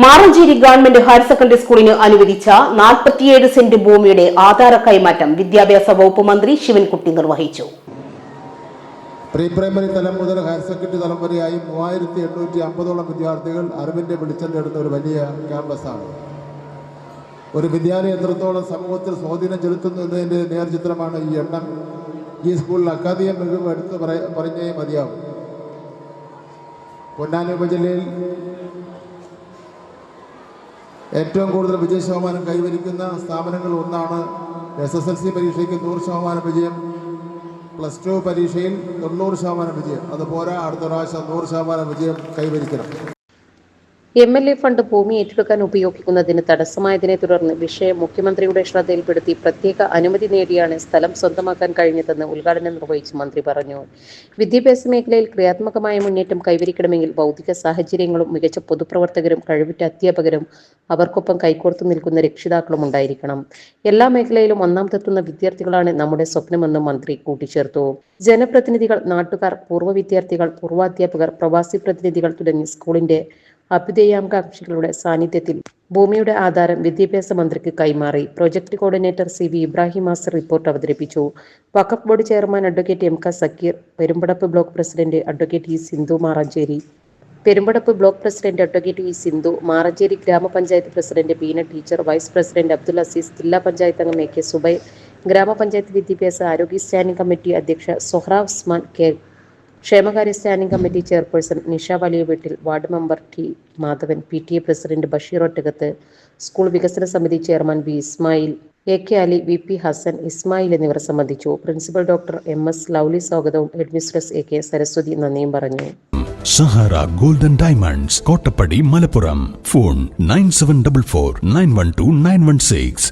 Maranchery government higher secondary സ്കൂളിന് അനുവദിച്ച നാൽപ്പത്തിയേഴ് സെന്റ് ഭൂമിയുടെ ആധാര കൈമാറ്റം വിദ്യാഭ്യാസ വകുപ്പ് മന്ത്രി ശിവൻകുട്ടി നിർവഹിച്ചു. പ്രീ പ്രൈമറി തലം മുതൽ ഹയർ സെക്കൻഡറി തലം വരെയായി മൂവായിരത്തി എണ്ണൂറ്റി അമ്പതോളം വിദ്യാർത്ഥികൾ അറിവിന്റെ വെളിച്ചം നേടുന്ന ഒരു വലിയ ക്യാമ്പസാണ്. ഒരു വിദ്യാലയം എത്രത്തോളം സമൂഹത്തിൽ സ്വാധീനം ചെലുത്തുന്നു എന്നതിന്റെ നേർചിത്രമാണ് ഈ എണ്ണം. ഈ സ്കൂളിൽ അക്കാദമിക മികവ് എടുത്ത് പറ പറഞ്ഞേ മതിയാവും. പൊന്നാനി ഉപജില്ലയിൽ ഏറ്റവും കൂടുതൽ വിജയ ശതമാനം കൈവരിക്കുന്ന സ്ഥാപനങ്ങളിൽ ഒന്നാണ് എസ് എസ് എൽ സി പരീക്ഷയ്ക്ക് നൂറ് ശതമാനം വിജയം പ്ലസ് ടു പരീക്ഷയിൽ തൊണ്ണൂറ് ശതമാനം വിജയം. അതുപോലെ അടുത്ത പ്രാവശ്യം നൂറ് ശതമാനം വിജയം കൈവരിക്കണം. എം എൽ എ ഫണ്ട് ഭൂമി ഏറ്റെടുക്കാൻ ഉപയോഗിക്കുന്നതിന് തടസ്സമായതിനെ തുടർന്ന് വിഷയം മുഖ്യമന്ത്രിയുടെ ശ്രദ്ധയിൽപ്പെടുത്തി പ്രത്യേക അനുമതി നേടിയാണ് സ്ഥലം സ്വന്തമാക്കാൻ കഴിഞ്ഞതെന്ന് ഉദ്ഘാടനം നിർവഹിച്ച് മന്ത്രി പറഞ്ഞു. വിദ്യാഭ്യാസ മേഖലയിൽ ക്രിയാത്മകമായ മുന്നേറ്റം കൈവരിക്കണമെങ്കിൽ ഭൗതിക സാഹചര്യങ്ങളും മികച്ച പൊതുപ്രവർത്തകരും കഴിവുറ്റ അധ്യാപകരും അവർക്കൊപ്പം കൈകോർത്തു നിൽക്കുന്ന രക്ഷിതാക്കളും ഉണ്ടായിരിക്കണം. എല്ലാ മേഖലയിലും ഒന്നാമതെത്തുന്ന വിദ്യാർത്ഥികളാണ് നമ്മുടെ സ്വപ്നമെന്നും മന്ത്രി കൂട്ടിച്ചേർത്തു. ജനപ്രതിനിധികൾ നാട്ടുകാർ പൂർവ വിദ്യാർത്ഥികൾ പൂർവാധ്യാപകർ പ്രവാസി പ്രതിനിധികൾ തുടങ്ങി സ്കൂളിന്റെ അഭ്യുദയാകാംക്ഷികളുടെ സാന്നിധ്യത്തിൽ ഭൂമിയുടെ ആധാരം വിദ്യാഭ്യാസ മന്ത്രിക്ക് കൈമാറി. Project coordinator C V Ibrahim master report അവതരിപ്പിച്ചു. Waqf board chairman advocate M K Zakir Perumpadappu block president advocate E Sindhu Maranchery Perumpadappu block president advocate E Sindhu Maranchery ഗ്രാമപഞ്ചായത്ത് president Beena teacher vice president Abdul Aziz ജില്ലാ പഞ്ചായത്ത് അംഗം A K സുബൈ ഗ്രാമപഞ്ചായത്ത് വിദ്യാഭ്യാസ ആരോഗ്യ standing committee അധ്യക്ഷ Sohra Usman K ക്ഷേമകാര്യ standing committee chairperson Nisha വലിയ വീട്ടിൽ ward member T Madhavan P T A president Basheer Ottakath school വികസന സമിതി chairman V Ismail A K Ali V P Hasan Ismail എന്നിവർ സംബന്ധിച്ചു. Principal doctor M S Lovely സ്വാഗതവും headmistress A K Saraswathi നന്ദിയും പറഞ്ഞു. Sahara golden diamonds Kottappadi Malappuram. Phone nine seven double four nine one two nine one six.